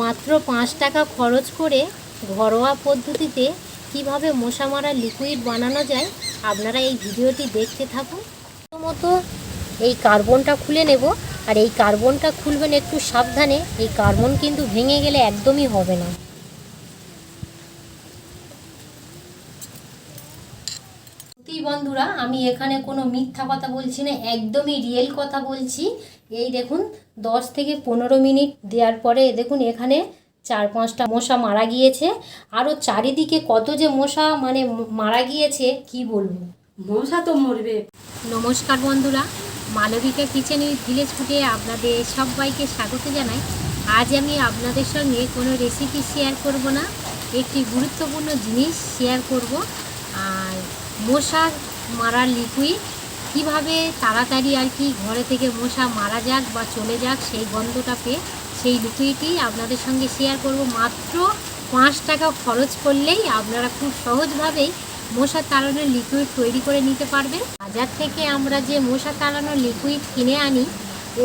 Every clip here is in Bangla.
মাত্র পাঁচ টাকা খরচ করে ঘরোয়া পদ্ধতিতে কীভাবে মশা মারা লিকুইড বানানো যায়, আপনারা এই ভিডিওটি দেখতে থাকুন। প্রথমত এই কার্বনটা খুলে নেব, আর এই কার্বনটা খুলবেন একটু সাবধানে। এই কার্বন কিন্তু ভেঙে গেলে একদমই হবে না। বন্ধুরা, আমি এখানে কোনো মিথ্যা কথা বলছি না, একদমই রিয়েল কথা বলছি। এই দেখুন দশ থেকে পনেরো মিনিট দেওয়ার পরে দেখুন এখানে চার পাঁচটা মশা মারা গিয়েছে। আরও চারিদিকে কত যে মশা মানে মারা গিয়েছে কি বলব? মশা তো মরবে। নমস্কার বন্ধুরা মালবিকা কিচেন উইথ ভিলেজ ফুডে আপনাদের সবাইকে স্বাগত জানাই। আজ আমি আপনাদের সঙ্গে কোনো রেসিপি শেয়ার করব না একটি গুরুত্বপূর্ণ জিনিস শেয়ার করব। আর মশা মারার লিকুইড কীভাবে তাড়াতাড়ি আর কি ঘরে থেকে মশা মারা যাক বা চলে যাক সেই গন্ধটা পেয়ে সেই লিকুইডই আপনাদের সঙ্গে শেয়ার করব। মাত্র পাঁচ টাকা খরচ করলেই আপনারা খুব সহজভাবেই মশা তাড়ানোর লিকুইড তৈরি করে নিতে পারবেন। বাজার থেকে আমরা যে মশা তাড়ানোর লিকুইড কিনে আনি,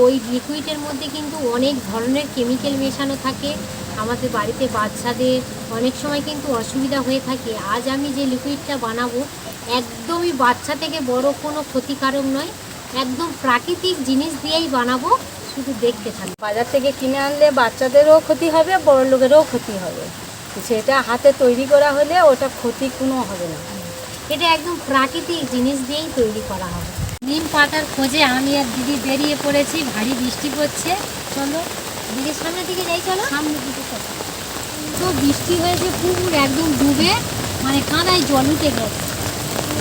ওই লিকুইডের মধ্যে কিন্তু অনেক ধরনের কেমিক্যাল মেশানো থাকে। আমাদের বাড়িতে বাচ্চাদের অনেক সময় কিন্তু অসুবিধা হয়ে থাকে। আজ আমি যে লিকুইডটা বানাবো একদমই বাচ্চা থেকে বড় কোনো ক্ষতিকারক নয়। একদম প্রাকৃতিক জিনিস দিয়েই বানাবো শুধু দেখতে থাকবে। বাজার থেকে কিনে আনলে বাচ্চাদেরও ক্ষতি হবে বড় লোকেরও ক্ষতি হবে। সেটা হাতে তৈরি করা হলে ওটা ক্ষতি কোনো হবে না। এটা একদম প্রাকৃতিক জিনিস দিয়েই তৈরি করা হবে। নিম পাতার খোঁজে আমি আর দিদি বেরিয়ে পড়েছি ভারী বৃষ্টি পড়ছে। চলো দিদির সামনের দিকে যাই চলো। সামনের দিকে তো বৃষ্টি হয়েছে পুকুর একদম ডুবে মানে কাঁদায় জল উঠে গেছে।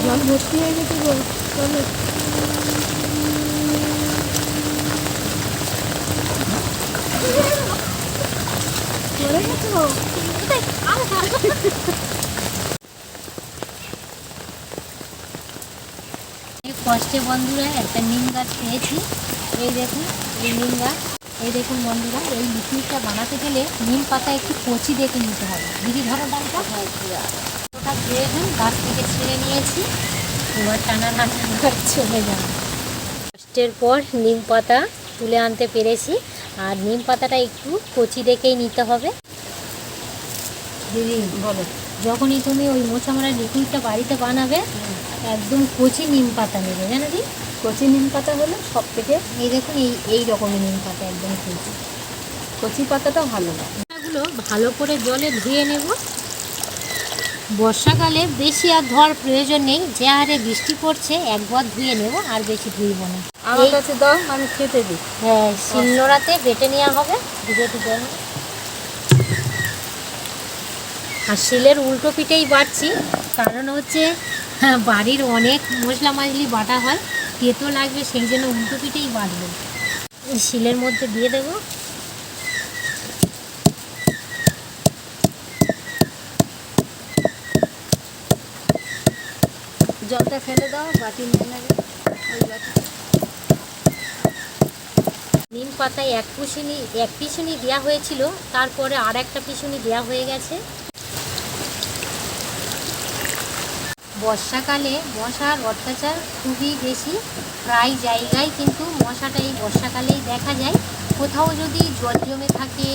জল ভর্তি হয়ে গেছে গো চলো। চলে গেছো কষ্টে বন্ধুরা একটা নিম গাছ পেয়েছি। এই দেখুন এই নিম গাছ এই দেখুন বন্ধুরা এই লিকুইডটা বানাতে গেলে নিম পাতা একটু কচি দেখে নিতে হবে। দিদি ধরো ডালটা। ওটা ধুয়ে দেন গাছ থেকে ছিঁড়ে নিয়েছি। এবার টানা রান্না করে চলে যাব। কষ্টের পর নিম পাতা তুলে আনতে পেরেছি। আর নিম পাতাটা একটু কচি দেখেই নিতে হবে। দিদি বলো। যখনই তুমি ওই মোছামারা লিকুইডটা বাড়িতে বানাবে একদম কচি নিম পাতা নেবে জানো দি কচি নিম পাতা হলে সব থেকে এই দেখুন এই এই রকমের নিম পাতা একদম কচি। কচি পাতাটা ভালো না ভালো করে জলে ধুয়ে নেব। বর্ষাকালে বেশি আর ধর প্রয়োজন নেই। যে হারে বৃষ্টি পড়ছে একবার ধুয়ে নেব আর বেশি ধুইব না। আমার কাছে দাও আমি খেতে দিই। হ্যাঁ শিলনোড়াতে বেটে নেওয়া হবে ধুয়ে ধুয়ে আর শিলের উল্টো পিঠেই বাটছি কারণ হচ্ছে হ্যাঁ, বাড়ির অনেক মশলা মাছলি বাটা হয় তেতো লাগবে সেই জন্য উল্টো পিঠেই বাটবো। শিলের মধ্যে দিয়ে দেবো। জলটা ফেলে দাও, বাটি নিয়ে নেবে নিম পাতায় এক পিসুনি এক পিসুনি দেওয়া হয়েছিল, তারপরে আর একটা পিসুনি দেওয়া হয়ে গেছে। বর্ষাকালে মশার অত্যাচার খুবই বেশি, প্রায় জায়গায় কিন্তু মশাটা এই বর্ষাকালেই দেখা যায়। কোথাও যদি জল জমে থাকে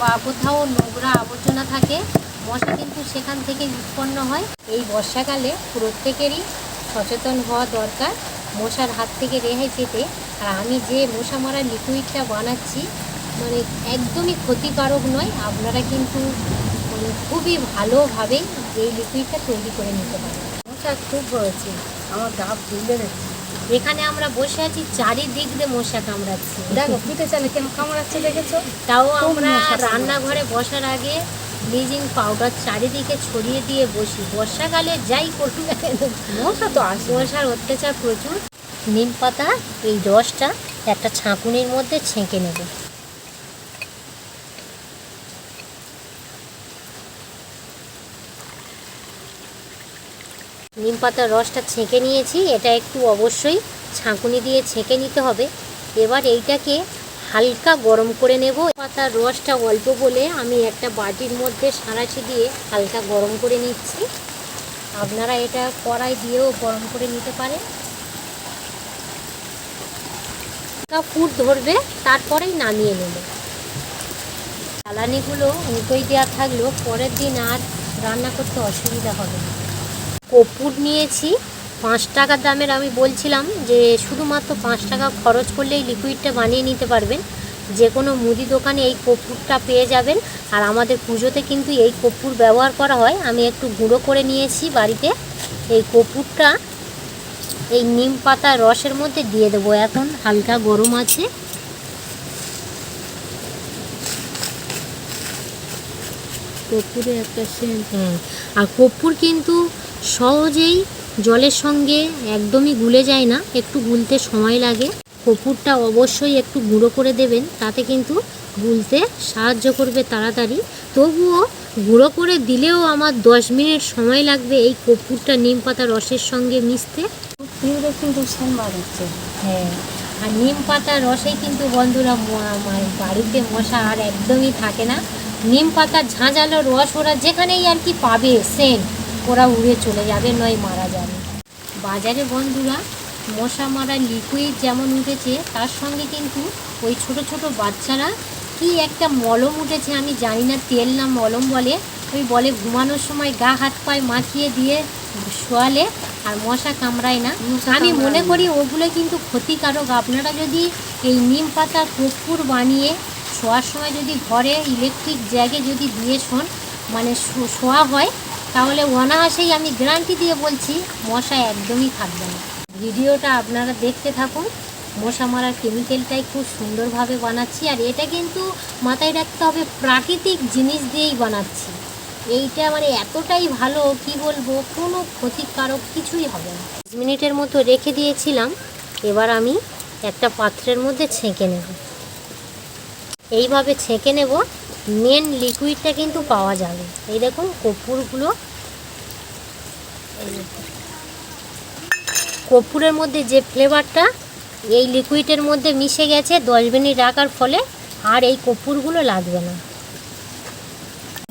বা কোথাও নোংরা আবর্জনা থাকে মশা কিন্তু সেখান থেকে উৎপন্ন হয়। এই বর্ষাকালে প্রত্যেকেরই সচেতন হওয়া দরকার মশার হাত থেকে রেহাই পেতে। আর আমি যে মশা মারা লিকুইডটা বানাচ্ছি মানে একদমই ক্ষতিকারক নয় আপনারা কিন্তু মানে খুবই ভালোভাবেই এই লিকুইডটা তৈরি করে নিতে পারেন। মশা খুব হয়েছে আমার গা ফুলে যাচ্ছে এখানে আমরা বসে আছি চারিদিক দিয়ে মশা কামড়াচ্ছে। দেখো পিঠে চালে কেন কামড়াচ্ছে দেখেছ? তাও আমরা রান্নাঘরে বসার আগে ব্লিচিং পাউডার চারিদিকে ছড়িয়ে দিয়ে বসি। বর্ষাকালে যাই করুন না কেন মশা তো আসে। মশার অত্যাচার প্রচুর। নিম পাতা এই রসটা একটা ছাঁকুনির মধ্যে ছেঁকে নেব। নিম পাতার রসটা ছেঁকে নিয়েছি এটা একটু অবশ্যই ছাঁকুনি দিয়ে ছেঁকে নিতে হবে। এবার এইটাকে হালকা গরম করে নেব। পাতার রসটা অল্প বলে আমি একটা বাটির মধ্যে সাঁড়াশি দিয়ে হালকা গরম করে নিচ্ছি। আপনারা এটা কড়াই দিয়েও গরম করে নিতে পারেন। ফুট ধরবে, তারপরেই নামিয়ে নেব। জ্বালানিগুলো উল্টোই দেওয়া থাকলেও পরের দিন আর রান্না করতে অসুবিধা হবে কপুর নিয়েছি। পাঁচ টাকা দামের আমি বলছিলাম যে শুধুমাত্র পাঁচ টাকা খরচ করলেই লিকুইডটা বানিয়ে নিতে পারবেন। যে কোনো মুদি দোকানে এই কপুরটা পেয়ে যাবেন। আর আমাদের পুজোতে কিন্তু এই কপুর ব্যবহার করা হয়। আমি একটু গুঁড়ো করে নিয়েছি বাড়িতে। এই কপুরটা এই নিম পাতা রসের মধ্যে দিয়ে দেবো। এখন হালকা গরম আছে। কর্পূরে একটা সেন্ট হ্যাঁ। আর কর্পূর কিন্তু সহজেই জলের সঙ্গে একদমই গুলে যায় না একটু গুলতে সময় লাগে। কর্পূরটা অবশ্যই একটু গুঁড়ো করে দেবেন তাতে কিন্তু গুলতে সাহায্য করবে তাড়াতাড়ি। তবুও গুঁড়ো করে দিলেও আমার দশ মিনিট সময় লাগবে এই কর্পূরটা নিম পাতা রসের সঙ্গে মিশতে। কিন্তু সেন্ট বার হচ্ছে। হ্যাঁ আর নিম পাতার রসেই কিন্তু বন্ধুরা আমার বাড়িতে মশা আর একদমই থাকে না। নিম পাতার ঝাঁঝালো রস ওরা যেখানেই আর কি পাবে সেন্ট ওরা উড়ে চলে যাবে নয় মারা যাবে। বাজারে বন্ধুরা মশা মারা লিকুইড যেমন উঠেছে তার সঙ্গে কিন্তু ওই ছোট ছোট বাচ্চারা কি একটা মলম উঠেছে আমি জানি না তেল না মলম বলে ওই বলে ঘুমানোর সময় গা হাত পায়ে মাখিয়ে দিয়ে শোয়ালে আর মশা কামড়ায় না। আমি মনে করি ওগুলো কিন্তু ক্ষতিকারক। আপনারা যদি এই নিম পাতা কর্পূর বানিয়ে শোয়ার সময় যদি ঘরে ইলেকট্রিক জ্যাগে যদি দিয়ে শোন মানে শোয়া হয় তাহলে অনায়াসেই আমি গ্যারান্টি দিয়ে বলছি মশা একদমই থাকবে না। ভিডিওটা আপনারা দেখতে থাকুন। মশা মারার কেমিক্যালটাই খুব সুন্দরভাবে বানাচ্ছি, আর এটা কিন্তু মাথায় রাখতে হবে প্রাকৃতিক জিনিস দিয়েই বানাচ্ছি। এইটা মানে এতটাই ভালো, কি বলব, কোনো ক্ষতিকারক কিছুই হবে না। পাঁচ মিনিটের মতো রেখে দিয়েছিলাম, এবার আমি একটা পাত্রের মধ্যে ছেঁকে নেব। এইভাবে ছেঁকে নেব মেন লিকুইডটা কিন্তু পাওয়া যাবে। এই দেখুন দেখুন। কর্পূরের মধ্যে যে ফ্লেভারটা এই লিকুইডের মধ্যে মিশে গেছে দশ মিনিট রাখার ফলে, আর এই কর্পূরগুলো লাগবে না।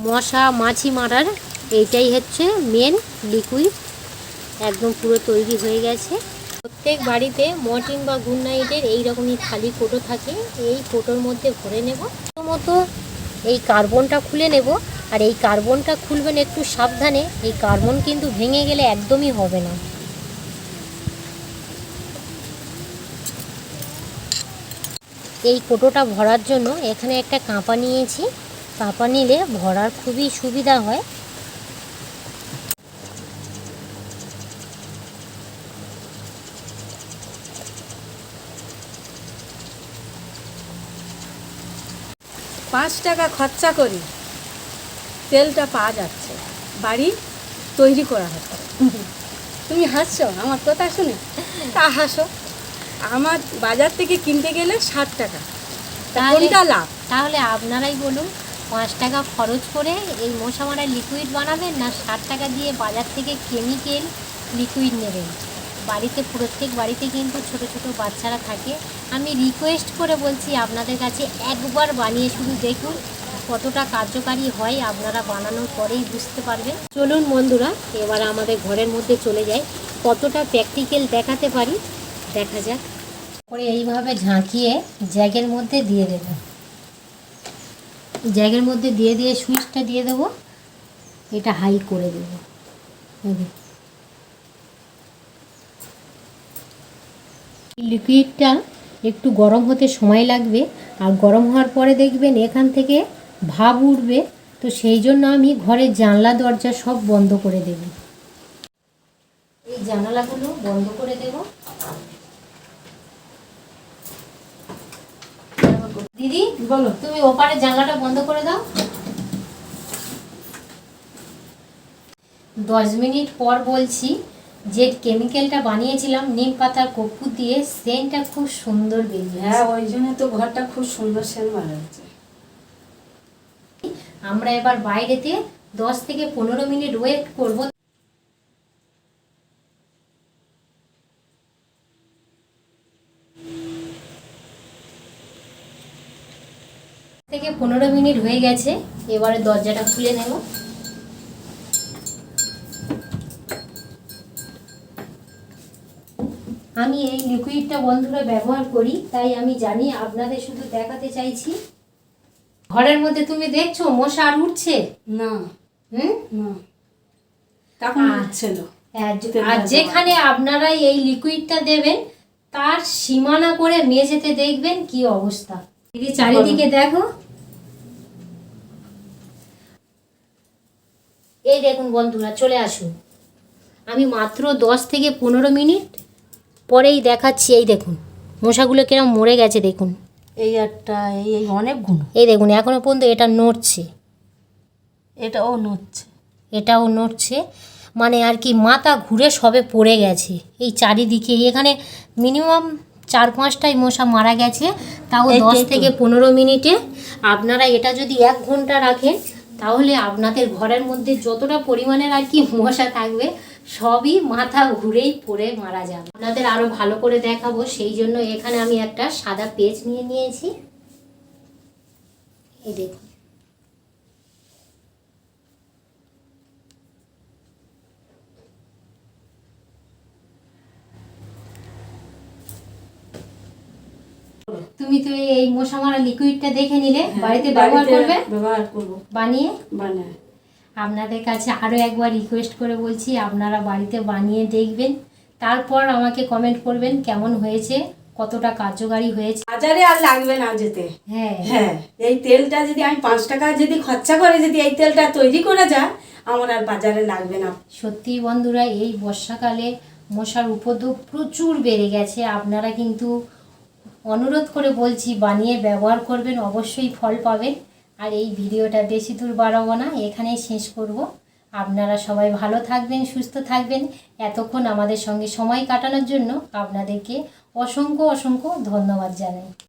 মশা, মাছি মারার, এইটাই হচ্ছে মেন লিকুইড একদম পুরো তৈরি হয়ে গেছে। প্রত্যেক বাড়িতে মর্টিন বা গুড নাইটের এইরকমই খালি কোটো থাকে। এই কোটোর মধ্যে ভরে নেব। মতো এই কার্বনটা খুলে নেব। আর এই কার্বনটা খুলবেন একটু সাবধানে, এই কার্বন কিন্তু ভেঙে গেলে একদমই হবে না। এই কোটোটা ভরার জন্য এখানে একটা কাঁপা নিয়েছি। কাঁপা নিলে ভরার খুবই সুবিধা হয়। পাঁচ টাকা খরচা করি তেলটা পাওয়া যাচ্ছে বাড়ি তৈরি করা হচ্ছে। তুমি হাসছো আমার কথা শুনে? তা হাসো। আমার বাজার থেকে কিনতে গেলে ষাট টাকা। কোনটা লাভ? তাহলে আপনারাই বলুন পাঁচ টাকা খরচ করে এই মশা মারা লিকুইড বানাবেন না ষাট টাকা দিয়ে বাজার থেকে কেমিক্যাল লিকুইড নেবেন? বাড়িতে, প্রত্যেক বাড়িতে কিন্তু ছোট ছোট বাচ্চারা থাকে। আমি রিকোয়েস্ট করে বলছি আপনাদের কাছে একবার বানিয়ে শুধু দেখুন কতটা কার্যকারী হয় আপনারা বানানোর পরেই বুঝতে পারবেন। চলুন বন্ধুরা, এবার আমাদের ঘরের মধ্যে চলে যাই। কতটা প্র্যাকটিক্যাল দেখাতে পারি? দেখা যাক। পরে এইভাবে ঝাঁকিয়ে জ্যাগের মধ্যে দিয়ে দেবেন জ্যাগের মধ্যে দিয়ে দিয়ে সুইচটা দিয়ে দেবো। এটা হাই করে দেবো এই দেখুন। লিকুইডটা একটু গরম হতে সময় লাগবে আর গরম হওয়ার পরে দেখবেন এখান থেকে ভাব উঠবে। তো সেই জন্য আমি ঘরের জানলা, দরজা সব বন্ধ করে দেব। এই জানালাগুলো বন্ধ করে দেব। দিদি, বলো, তুমি ওপারে জানলাটা বন্ধ করে দাও। দশ মিনিট পর বলছি যে কেমিক্যালটা বানিয়েছিলাম নিম পাতার কর্পূর দিয়ে সেন্টটা খুব সুন্দর বেরিয়ে হ্যাঁ ওই জন্য তো ঘরটা খুব সুন্দর মারা হচ্ছে আমরা এবার বাইরেতে দশ থেকে পনেরো মিনিট ওয়েট করব। থেকে পনেরো মিনিট হয়ে গেছে এবারে দরজাটা খুলে নেব। আমি এই লিকুইডটা বন্ধুরা ব্যবহার করি তাই আমি জানি আপনাদের শুধু দেখাতে চাইছি। ঘরের মধ্যে তুমি দেখছ মশা আর উঠছে? না। হুম? না। তখন। উঠছিল আর যেখানে আপনারা এই লিকুইডটা দেবেন তার সীমানা করে মেঝেতে দেখবেন কি অবস্থা। দিদি চারিদিকে দেখো। এই দেখুন বন্ধুরা চলে আসুন। আমি মাত্র দশ থেকে পনেরো মিনিট পরেই দেখাচ্ছি এই দেখুন। মশাগুলো কিরম মরে গেছে দেখুন। এই একটা এই অনেক অনেকগুলো এই দেখুন এখনও পর্যন্ত এটা নড়ছে। এটাও নড়ছে। এটাও নড়ছে। মানে আর কি মাথা ঘুরে সবে পড়ে গেছে। এই চারিদিকে এখানে মিনিমাম চার পাঁচটাই মশা মারা গেছে তাও দশ থেকে পনেরো মিনিটে। আপনারা এটা যদি এক ঘণ্টা রাখেন তাহলে আপনাদের ঘরের মধ্যে যতটা পরিমাণের আর কি মশা থাকবে সবই মাথা ঘুরেই পড়ে মারা যাবে। আপনাদের আরও ভালো করে দেখাবো সেই জন্য এখানে আমি একটা সাদা পেজ নিয়ে নিয়েছি। এই দেখুন। তুমি তো এই মশা মারা লিকুইডটা দেখে নিলে বাড়িতে ব্যবহার করবে? ব্যবহার করব। বানিয়ে? বানায়। আপনাদের কাছে আরও একবার রিকোয়েস্ট করে বলছি আপনারা বাড়িতে বানিয়ে দেখবেন। তারপর আমাকে কমেন্ট করবেন কেমন হয়েছে কতটা কার্যকারী হয়েছে। বাজারে আর লাগবে না যেতে। হ্যাঁ। হ্যাঁ এই তেলটা যদি আমি পাঁচ টাকা যদি খরচা করে যদি এই তেলটা তৈরি করে যায় আমার আর বাজারে লাগবে না। সত্যি বন্ধুরা এই বর্ষাকালে মশার উপদ্রব প্রচুর বেড়ে গেছে। আপনারা কিন্তু অনুরোধ করে বলছি বানিয়ে ব্যবহার করবেন অবশ্যই ফল পাবেন। আর এই ভিডিওটা বেশি দূর বাড়াবো না, এখানেই শেষ করব। আপনারা সবাই ভালো থাকবেন, সুস্থ থাকবেন। এতক্ষণ আমাদের সঙ্গে সময় কাটানোর জন্য আপনাদেরকে অসংখ্য অসংখ্য ধন্যবাদ জানাই।